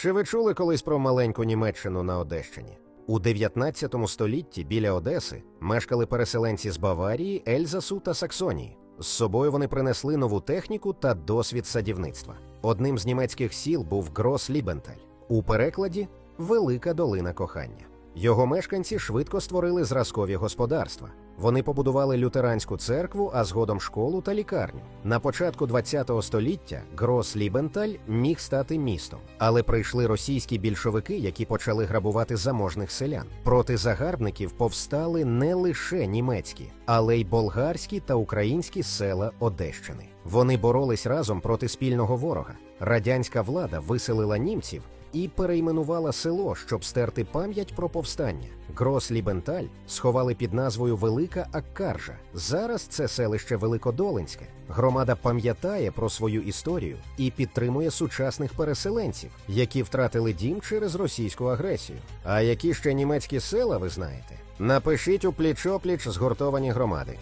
Чи ви чули колись про маленьку Німеччину на Одещині? У 19 столітті біля Одеси мешкали переселенці з Баварії, Ельзасу та Саксонії. З собою вони принесли нову техніку та досвід садівництва. Одним з німецьких сіл був Грос Лібенталь. У перекладі Велика долина кохання. Його мешканці швидко створили зразкові господарства. Вони побудували лютеранську церкву, а згодом школу та лікарню. На початку ХХ століття Грос Лібенталь міг стати містом, але прийшли російські більшовики, які почали грабувати заможних селян. Проти загарбників повстали не лише німецькі, але й болгарські та українські села Одещини. Вони боролись разом проти спільного ворога. Радянська влада виселила німців і перейменувала село, щоб стерти пам'ять про повстання. Грос Лібенталь сховали під назвою Велика Аккаржа. Зараз це селище Великодолинське. Громада пам'ятає про свою історію і підтримує сучасних переселенців, які втратили дім через російську агресію. А які ще німецькі села ви знаєте? Напишіть у пліч-опліч згуртовані громади.